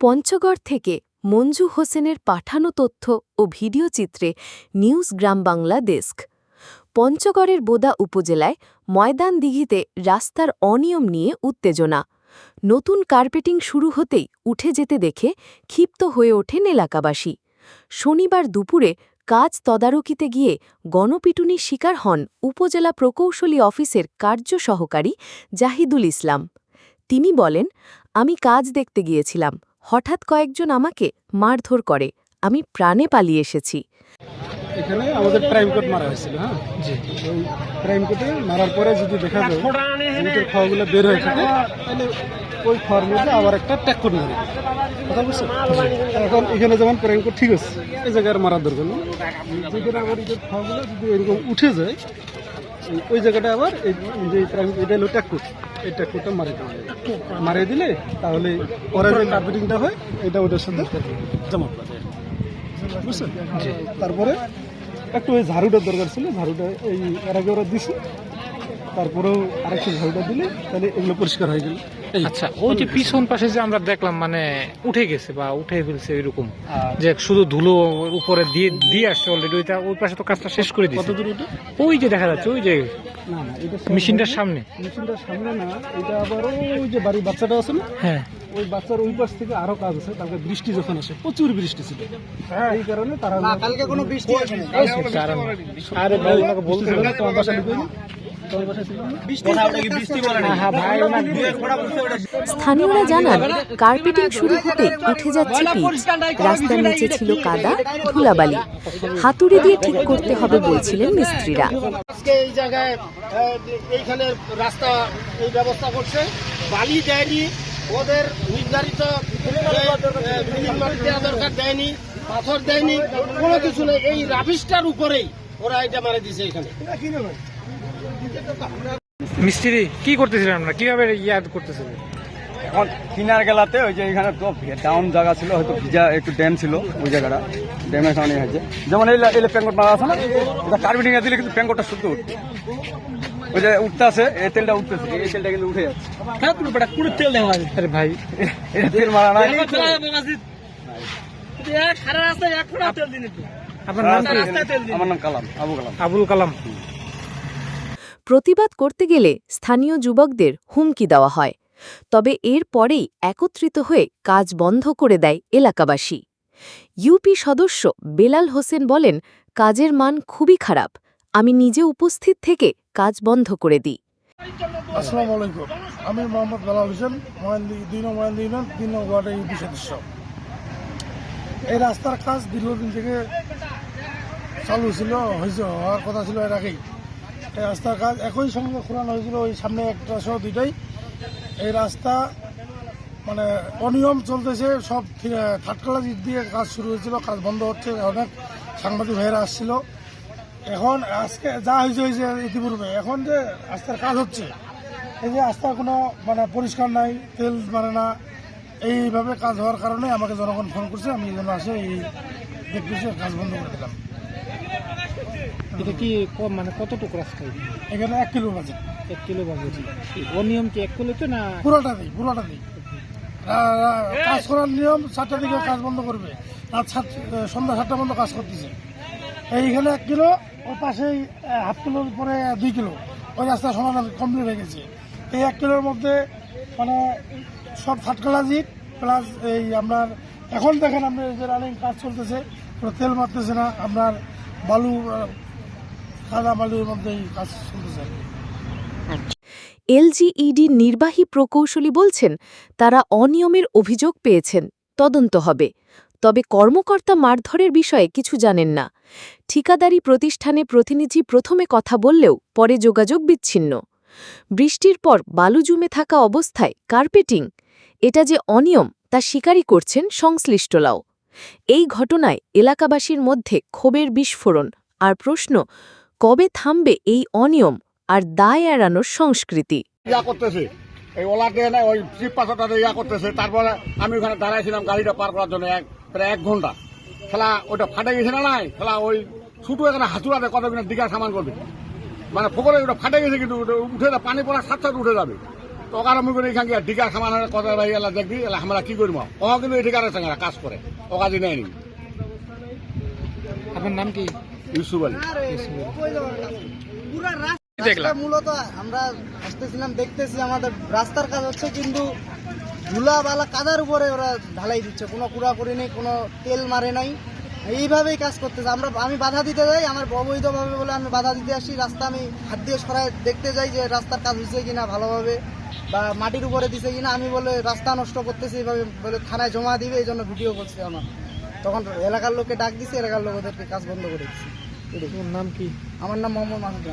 পঞ্চগড় থেকে মঞ্জু হোসেনের পাঠানো তথ্য ও ভিডিও চিত্রে নিউজ গ্রাম বাংলা ডেস্ক। পঞ্চগড়ের বোদা উপজেলায় ময়দান দিঘিতে রাস্তার অনিয়ম নিয়ে উত্তেজনা। নতুন কার্পেটিং শুরু হতেই উঠে যেতে দেখে ক্ষিপ্ত হয়ে ওঠেন এলাকাবাসী। শনিবার দুপুরে কাজ তদারকিতে গিয়ে গণপিটুনির শিকার হন উপজেলা প্রকৌশলী অফিসের কার্য সহকারী জাহিদুল ইসলাম। তিনি বলেন, আমি কাজ দেখতে গিয়েছিলাম। হঠাৎ কয়েকজন আমাকে মারধর করে। আমি প্রাণে পালিয়ে এসেছি। এখানে আমাদের প্রাইম কোড মারা হয়েছিল হ্যাঁ? জি ওই প্রাইম কোডে মারার পরে যদি দেখা যায় ভিতর খাওয়াগুলো বের হয়ে থাকে তাহলে ওই খাওয়ার মধ্যে আবার একটা ট্যাক কোড মারি। কথা বুঝছ এখন এখানে যেমন প্রাইম কোড ঠিক আছে এই জায়গায় আর মারার দরকার নেই। যেখানে আবার এই খাওয়াগুলো যদি এরকম উঠে যায় ওই জায়গাটা আবার এই যে প্রাইম এটা হলো ট্যাক কোড এই ট্যাক কোডটা মারি মারিয়ে দিলে তাহলে পরের যে কার্পেটিংটা হয় এটা ওদের সাথে জমা বুঝছেন? তারপরে একটু ওই ঝাড়ুটার দরকার ছিল ঝাড়ুটা এই এর আগে ওরা দিছে। তারপরেও আরেকটু ঝাড়ুটা দিলে তাহলে এগুলো পরিষ্কার হয়ে গেল। আচ্ছা ওই যে পিছন পাশে যে আমরা দেখলাম মানে উঠে গেছে বা উঠে ফেলছে এরকম। যে শুধু ধুলো উপরে দিয়ে দিয়ে আসছে অলরেডি ওইটা ওই পাশে তো কাজটা শেষ করে ওটা? ওই যে দেখা যাচ্ছে ওই যে না না এটা মেশিনটার সামনে। মেশিনটার সামনে না এটা আবার ওই যে বাড়ির বাচ্চাটা আছে না? হ্যাঁ। ওই বাচ্চার ওই পাশ থেকে আরও কাজ আছে তারপরে বৃষ্টি যখন আসে প্রচুর বৃষ্টি ছিল। এই কারণে তারা কালকে কোনো বৃষ্টি আসেনি। কারণ আরে ভাই ওনাকে বলতে হবে তোমার বাসা লিখে তোমার বাসা ছিল না? হ্যাঁ ভাই ওনাকে স্থানীয়রা জানান কার্পেটিং শুরু হতে উঠে যাচ্ছে পিচ রাস্তার নিচে ছিল কাদা ধুলাবালি। হাতুড়ি দিয়ে ঠিক করতে হবে বলছিলেন মিস্ত্রিরা। এই জায়গায় এইখানে রাস্তা এই ব্যবস্থা করছে। বালি দেয়নি ওদের নির্ধারিত দরকার দেয়নি পাথর দেয়নি কোনো কিছু নেই। এই রাবিশটার উপরেই ওরা এটা মারে দিছে এখানে। মিস্ত্রি কি করতেছিলেন আমরা কীভাবে ইয়াদ করতেছিলেন? এখন কিনার গেলাতে ওই যে এখানে তো ডাউন জায়গা ছিল হয়তো ভিজা একটু ড্যাম ছিল ওই জায়গাটা। ড্যামের কারণে হয়েছে যেমন এই লা- এই প্যাঙ্কট মারা আছে না? এটা কার্বিডিং দিলে কিন্তু প্যাঙ্কটটা শুদ্ধ উঠবে। ওই যে উঠতে আছে এই তেলটা উঠতেছে এই তেলটা কিন্তু উঠে যাচ্ছে। আরে ভাই। এটা তেল মারা আপনার নাম আমার নাম কালাম আবু কালাম। আবুল কালাম। প্রতিবাদ করতে গেলে স্থানীয় যুবকদের হুমকি দেওয়া হয়। তবে এর পরেই একত্রিত হয়ে কাজ বন্ধ করে দেয় এলাকাবাসী। ইউপি সদস্য বেলাল হোসেন বলেন, কাজের মান খুবই খারাপ। আমি নিজে উপস্থিত থেকে কাজ বন্ধ করে দিই। আমি মোহাম্মদ বেলাল হোসেন সদস্য। এই রাস্তার কাজ দীর্ঘদিন থেকে চালু ছিল, হয়েছে হওয়ার কথা ছিল এর আগেই। এই রাস্তার কাজ। একই সঙ্গে খোলানো হয়েছিল ওই সামনে একটা সহ দুইটাই। এই রাস্তা মানে অনিয়ম চলতেছে, সব থাটকালা দিক দিয়ে কাজ শুরু হয়েছিল, কাজ বন্ধ হচ্ছে, অনেক সাংবাদিক ভাইয়েরা আসছিল। এখন আজকে যা হয়েছে হয়েছে ইতিপূর্বে। এখন যে রাস্তার কাজ হচ্ছে, এই যে রাস্তার কোনো মানে পরিষ্কার নাই, তেল মানে না, এইভাবে কাজ হওয়ার কারণে আমাকে জনগণ ফোন করছে, আমি এই জন্য আসে, এই দেখতেছি, কাজ বন্ধ করে দিলাম। এটা কি ক- মানে কতটুকু রাস্তা? এখানে এক কিলো বাজে। এক কিলো বাজে অনিয়ম কি এক কিলো তো না? পুরোটা দিই পুরোটা দিই। কাজ করার নিয়ম চারটা দিকে কাজ বন্ধ করবে। রাত সাত সন্ধ্যা সাতটা পর্যন্ত কাজ করতেছে। এইখানে এক কিলো ওর পাশেই হাফ কিলোর পরে দুই কিলো। ওই রাস্তা সমান কমপ্লিট হয়ে গেছে। এই এক কিলোর মধ্যে মানে সব ফাটকালা জিট প্লাস এই আপনার এখন দেখেন আপনার যে রানিং কাজ চলতেছে কোনো তেল মারতেছে না আপনার বালু আহ, কাদা বালুর মধ্যেই কাজ চলতেছে এলজিইডি নির্বাহী প্রকৌশলী বলছেন তারা অনিয়মের অভিযোগ পেয়েছেন তদন্ত হবে। তবে কর্মকর্তা মারধরের বিষয়ে কিছু জানেন না। ঠিকাদারি প্রতিষ্ঠানে প্রতিনিধি প্রথমে কথা বললেও পরে যোগাযোগ বিচ্ছিন্ন। বৃষ্টির পর বালু জমে থাকা অবস্থায় কার্পেটিং এটা যে অনিয়ম তা স্বীকারই করছেন সংশ্লিষ্টরাও। এই ঘটনায় এলাকাবাসীর মধ্যে ক্ষোভের বিস্ফোরণ আর প্রশ্ন কবে থামবে এই অনিয়ম আর দায় এড়ানোর সংস্কৃতি? ইয়া করতেছে। এই ওলা দিয়ে না ওই চিপ পাথরটা দিয়ে ইয়া করতেছে। তারপরে আমি ওখানে দাঁড়াইছিলাম গাড়িটা পার করার জন্য এক প্রায় এক ঘণ্টা। খেলা ওটা ফাটে গেছে না নাই? খেলা ওই ছুটু এখানে হাতুড়াতে কত কিনা দিঘা সামান করবে। মানে পুকুরে ওটা ফাটে গেছে কিন্তু উঠে যাবে, পানি পড়ার সাথে সাথে উঠে যাবে। তো ওখানে মুখে এখান থেকে টিকা খামানোর কথা ভাই এলা দেখবি এলা আমরা কি করব? ও কিন্তু এই ঠিকার সঙ্গে কাজ করে। ও কাজে নেয়নি। আপনার নাম কি? ইউসুফ আলী। মূলত আমরা আসতেছিলাম দেখতেছি আমাদের রাস্তার কাজ হচ্ছে কিন্তু ধুলাবালা কাদার উপরে ওরা ঢালাই দিচ্ছে। কোনো কুড়াকুড়ি নেই কোনো তেল মারে নাই। এইভাবেই কাজ করতেছে। আমরা আমি বাধা দিতে যাই আমার অবৈধভাবে বলে আমি বাধা দিতে আসি। রাস্তা আমি হাত দিয়ে সরায় দেখতে যাই যে রাস্তার কাজ হয়েছে কিনা ভালোভাবে বা মাটির উপরে দিছে কিনা। আমি বলে রাস্তা নষ্ট করতেছি এইভাবে বলে থানায় জমা দিবে এই জন্য ভিডিও করছে আমার। তখন এলাকার লোককে ডাক দিছে এলাকার লোক ওদেরকে কাজ বন্ধ করে দিচ্ছে। নাম কি? আমার নাম মোহাম্মদ মাসুদ